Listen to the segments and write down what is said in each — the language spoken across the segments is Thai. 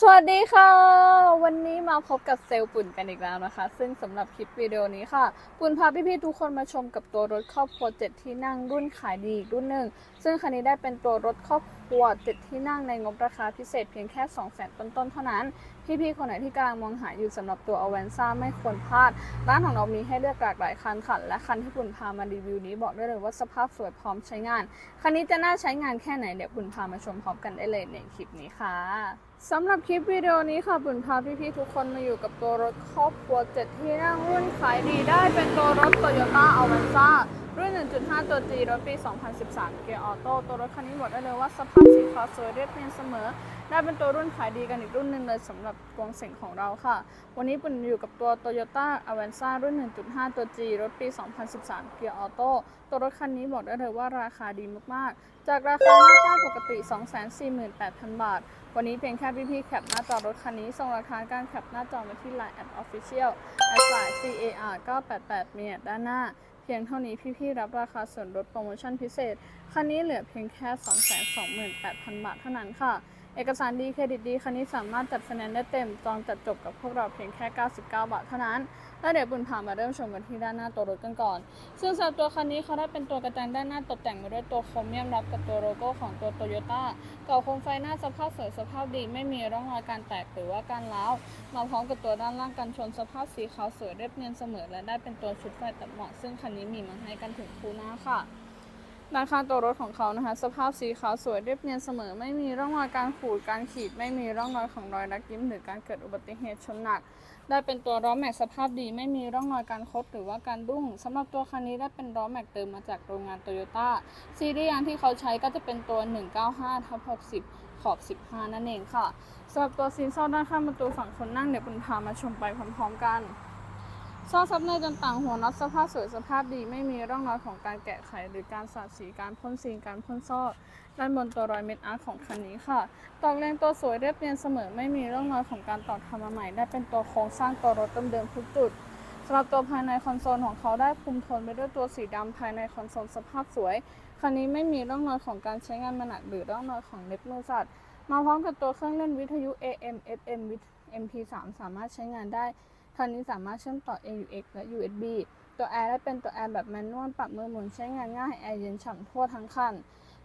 สวัสดีค่ะ วันนี้มาพบกับเซลล์ปุ่นกันอีกแล้วนะคะ ซึ่งสำหรับคลิปวิดีโอนี้ค่ะ ปุ่นพาพี่ๆทุกคนมาชมกับตัวรถครอบครัว 7 ที่นั่งรุ่นขายดีรุ่นหนึ่ง ซึ่งคันนี้ได้เป็นตัวรถครอบครัว 7 ที่นั่งในงบราคาพิเศษเพียงแค่ 200,000ต้นๆเท่านั้น พี่ๆคนไหนที่กำลังมองหาอยู่สำหรับตัว a v a n z a ไม่ควรพลาด ร้านของเรามีให้เลือกหลากหลายคันค่ะและคันที่ปุ่นพามารีวิวนี้บอกได้เลยว่าสภาพสวยพร้อมใช้งาน คันนี้จะน่าใช้งานแค่ไหนเดี๋ยวปุ่นพามาชมพร้อมกันได้เลยในคลิปนี้ค่ะสำหรับคลิปวิดีโอนี้ค่ะปุ่นพาพี่ๆทุกคนมาอยู่กับตัวรถครอบครัว7ที่นั่งรุ่นขายดีได้เป็นตัวรถ Toyota Avanza รุ่น 1.5 ตัว G รถปี 2013 เกียร์ออโต้ตัวรถคันนี้บอกได้เลยว่าสภาพสีขาวสวยเรียบเนียนเสมอ ได้เป็นตัวรุ่นขายดีกันอีกรุ่นหนึ่งเลยสำหรับกวงเสงของเราค่ะ วันนี้ปุ่นอยู่กับตัว Toyota Avanza รุ่น 1.5 ตัว G รถปี 2013 เกียร์ออโต้ตัวรถคันนี้บอกได้เลยว่าราคาดีมากๆ จากราคาหน้าป้ายปกติ 248,000 บาท วันนี้เพียงแค่พี่ๆแคปหน้าจอรถคันนี้ส่งหลักฐาการแคปหน้าจอมาที่ Line at Official at line CAR 988เมีแอดด้านหน้าเพียงเท่านี้พี่ๆรับราคาส่วนลดโปรโมชั่นพิเศษ คันนี้เหลือเพียงแค่ 228,000 บาทเท่านั้นค่ะ เอกสารดีเครดิตดีคันนี้สามารถจัดไฟแนนซ์ได้เต็ม จองจัดจบกับพวกเราเพียงแค่ 99 บาทเท่านั้น แล้วเดี๋ยวบุญพามาเริ่มชมกันที่ด้านหน้าตัวรถกันก่อน ซึ่งสำหรับตัวคันนี้เขาได้เป็นตัวกระจังด้านหน้าตกแต่งมาด้วยตัวโครเมียมรับกับตัวโลโก้ของตัวโตโยต้าเก่าโคมไฟหน้าสภาพสวยสภาพดี ไม่มีร่องรอยการแตกหรือว่าการร้าว มาพร้อมกับตัวด้านล่างกันชนสภาพสีขาวสวยเรียบเนียนเสมอ และได้เป็นตัวชุดไฟตัดหมอกซึ่งคันนี้มีมาให้กันถึงคู่หน้าค่ะ ด้านข้างตัวรถของเขานะคะ สภาพสีขาวสวยเรียบเนียนเสมอ ไม่มีร่องรอยการขูดการขีด ไม่มีร่องรอยของรอยรักยิ้ม หรือการเกิดอุบัติเหตุชนหนัก ได้เป็นตัวล้อแม็กสภาพดี ไม่มีร่องรอยการคดหรือว่าการดุ้งสำหรับตัวคันนี้ได้เป็นล้อแม็กเติมมาจากโรงงานโตโยต้าซีรีส์ยางที่เขาใช้ก็จะเป็นตัว 195ทับ60 ขอบ 15 นั่นเองค่ะสำหรับตัวซีนซอด้านข้างประตูฝั่งคนนั่งเดี๋ยวคุณพามาชมไปพร้อม ๆ กัน ซอกซับในต่างหัวน็อตสภาพสวยสภาพดี ไม่มีร่องรอยของการแกะไข หรือการสาดสีการพ่นสีการพ่นซอกด้านบนตัวรอยเม็ดอาร์คของคันนี้ค่ะ ตอกแรงตัวสวยเรียบเนียนเสมอ ไม่มีร่องรอยของการตอกทำมาใหม่ ได้เป็นตัวโครงสร้างตัวรถเดิมๆทุกจุดสำหรับตัวภายในคอนโซลของเขาได้คุมโทนไปด้วยตัวสีดำภายในคอนโซลสภาพสวย คันนี้ไม่มีร่องรอยของการใช้งานมาหนักหรือร่องรอยของเล็บมือสัตว์มาพร้อมกับตัวเครื่องเล่นวิทยุ AM FM วิท MP3 สามารถใช้งานได้ คันนี้สามารถเชื่อมต่อ AUX และ USB ตัวแอร์ได้เป็นตัวแอร์แบบแมนนวลปรับมือหมุนใช้งานง่ายแอร์เย็นฉ่ำทั่วทั้งคัน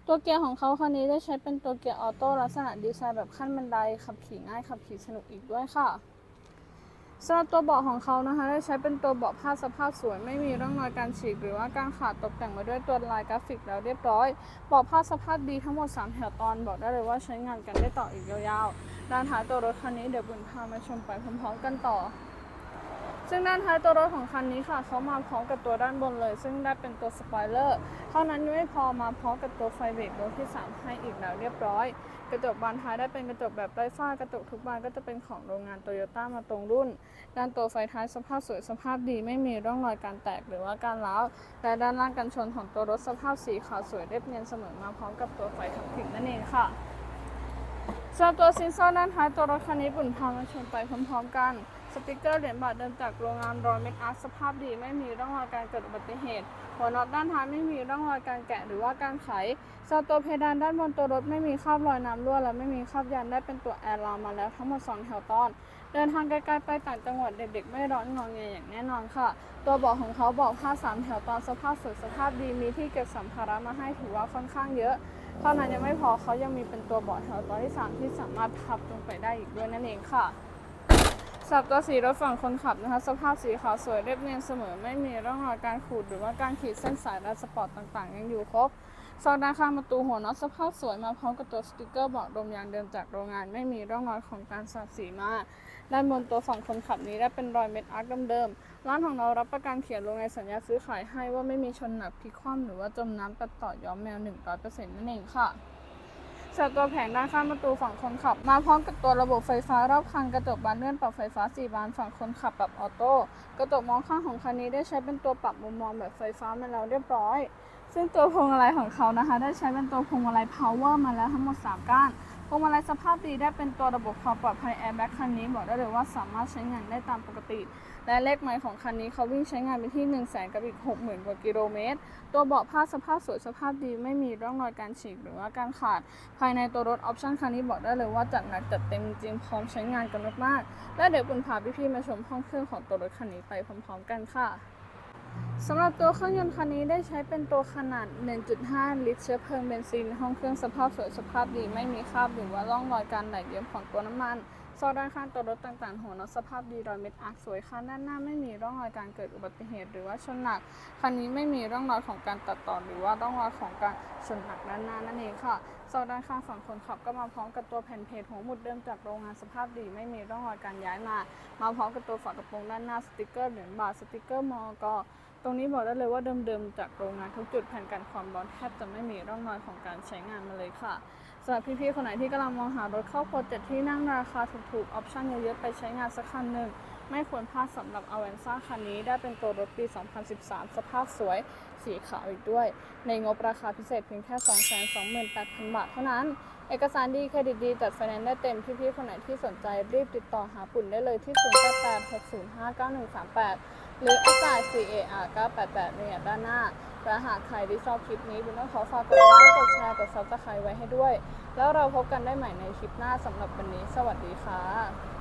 ตัวเกียร์ของเขาคันนี้ได้ใช้เป็นตัวเกียร์ออโต้ลักษณะดีไซน์แบบขั้นบันไดขับขี่ง่ายขับขี่สนุกอีกด้วยค่ะสำหรับตัวเบาะของเขานะคะได้ใช้เป็นตัวเบาะผ้าสภาพสวย ไม่มีร่องรอยการฉีกหรือว่าการขาดตกแต่งมาด้วยตัวลายกราฟิกแล้วเรียบร้อยเบาะผ้าสภาพดีทั้งหมด 3 แถวตอนบอกได้เลยว่าใช้งานกันได้ต่ออีกยาวๆด้านท้ายตัวรถคันนี้เดี๋ยวบุญพามาชมไปพร้อมๆกันต่อ ซึ่งด้านท้ายตัวรถของคันนี้ค่ะเขามาพร้อมกับตัวด้านบนเลย ซึ่งได้เป็นตัวสปอยเลอร์เท่านั้นยังไม่พอมาพร้อมกับตัวไฟเบรกรถที่ 3 ให้อีกแล้วเรียบร้อย กระจกบานท้ายได้เป็นกระจกแบบไร้ฝ้ากระจกทุกบานก็จะเป็นของโรงงานโตโยต้ามาตรงรุ่น ด้านตัวไฟท้ายสภาพสวยสภาพดี ไม่มีร่องรอยการแตกหรือว่าการร้าวและด้านล่างกันชนของตัวรถสภาพสีขาวสวยเรียบเนียนเสมอมาพร้อมกับตัวไฟทับทิงนั่นเองค่ะสำหรับตัวซินซอด้านท้ายตัวรถคันนี้ปุ่นพามาชมไปพร้อมๆกัน สติกเกอร์เหรียญบาทเดินจากโรงงานรอยเมคอาร์ตสภาพดีไม่มีร่องรอยการเกิดอุบัติเหตุ หัวน็อตด้านท้ายไม่มีร่องรอยการแกะหรือว่าการไขสำหรับตัวเพดานด้านบนตัวรถไม่มีคราบรอยน้ำรั่วและไม่มีคราบยางได้เป็นตัวแอร์ลามาแล้วทั้งหมด2แถวตอน เดินทางไกลๆไปต่างจังหวัดเด็กๆ ไม่ร้อนงอแงอย่างแน่นอนค่ะ ตัวเบาะของเขาเบาะผ้าสามแถวตอนสภาพสวยสภาพดีมีที่เก็บสัมภาระมาให้ถือว่าค่อนข้างเยอะเท่านั้นยังไม่พอเขายังมีเป็นตัวเบาะแถวตอนที่3ที่สามารถพับลงไปได้อีกด้วยนั่นเองค่ะ สำหรับตัวสีรถฝั่งคนขับนะคะ สภาพสีขาวสวยเรียบเนียนเสมอ ไม่มีร่องรอยการขูดหรือว่าการขีดเส้นสายและสปอร์ตต่างๆ ยังอยู่ครบซอกด้านข้างประตูหัวน็อตสภาพสวยมาพร้อมกับตัวสติกเกอร์บาะลมยางเดิมจากโรงงาน ไม่มีร่องรอยของการสาดสีมาด้านบนตัวฝั่งคนขับนี้ได้เป็นรอยเม็ดอาร์คเดิมๆร้านของเรารับประกันเขียนลงในสัญญาซื้อขายให้ว่าไม่มีชนหนักพลิกคว่ำหรือว่าจมน้ำตัดต่อย้อมแมว100%นั่นเองค่ะ สำหรับตัวแผงด้านข้างประตูฝั่งคนขับ มาพร้อมกับตัวระบบไฟฟ้ารอบคันกระจกบานเลื่อนปรับไฟฟ้า 4 บานฝั่งคนขับแบบออโต้กระจกมองข้างของคันนี้ได้ใช้เป็นตัวปรับมุมมองแบบไฟฟ้ามาแล้วเรียบร้อย ซึ่งตัวพวงมาลัยของเขานะคะ ได้ใช้เป็นตัวพวงมาลัย power มาแล้วทั้งหมด 3 ก้าน วงมาลัยสภาพดีได้เป็นตัวระบบความปลอดภัยแอร์แบ็กคันนี้บอกได้เลยว่าสามารถใช้งานได้ตามปกติ และเลขไมล์ของคันนี้เขาวิ่งใช้งานไปที่ 1 0 0 0 0แสนกับอีก 60,000 กว่ากิโลเมตร ตัวเบาะผ้าสภาพสวยสภาพดีไม่มีร่องรอยการฉีกหรือว่าการขาด ภายในตัวรถออปชั่นคันนี้บอกได้เลยว่าจัดหนักจัดเต็มจริงพร้อมใช้งานกันมากๆและเดี๋ยวคุณพาพี่ๆมาชมห้องเครื่องของตัวรถคันนี้ไปพร้อม ๆ กันค่ะ สำหรับตัวเครื่องยนต์คันนี้ได้ใช้เป็นตัวขนาด 1.5 ลิตรเชื้อเพลิงเบนซิน ห้องเครื่องสภาพสวยสภาพดีไม่มีคราบหรือว่าร่องรอยการไหลเยิ้มของตัวน้ำมัน ซอด้านข้างตัวรถต่างๆ หัวนอสภาพดีรอยเม็ดอาร์สวยค่ะด้านหน้าไม่มีร่องรอยการเกิดอุบัติเหตุ หรือว่าชนหนัก คันนี้ไม่มีร่องรอยของการตัดต่อหรือว่าร่องรอยของการชนหนักด้านหน้านั่นเองค่ะซอด้านข้างฝั่งคนขับก็มาพร้อมกับตัวแผ่นเพจหัวหมุดเดิมจากโรงงานสภาพดีไม่มีร่องรอยการย้ายมา มาพร้อมกับตัวฝากระโปรงด้านหน้าสติกเกอร์เหรียญบาทสติกเกอร์มอก ตรงนี้บอกได้เลยว่าเดิมๆจากโรงงานทุกจุดแผ่นกันความร้อนแทบจะไม่มีร่องรอยของการใช้งานมาเลยค่ะสำหรับพี่ๆคนไหนที่กำลังมองหารถครอบครัวเจ็ดที่นั่งราคาถูกๆออปชั่นเยอะๆไปใช้งานสักคันหนึ่งไม่ควรพลาดสำหรับ a v a n z a คันนี้ได้เป็นตัวรถปี 2013 สภาพสวย สีขาวอีกด้วย ในงบราคาพิเศษเพียงแค่ 228,000 บาทเท่านั้น เอกสารดีเครดิตดีจัดไฟแนนซ์ได้เต็มพี่ๆคนไหนที่สนใจรีบติดต่อหาปุ่นได้เลยที่ 0886059138 หรืออากาศ CAR 988เนี่ยด้านหน้าและหากใครที่ชอบคลิปนี้บุญต้องขอฝากกดไลค์กดแชร์กดซับสไครต์ไว้ให้ด้วย แล้วเราพบกันได้ใหม่ในคลิปหน้าสำหรับวันนี้ สวัสดีค่ะ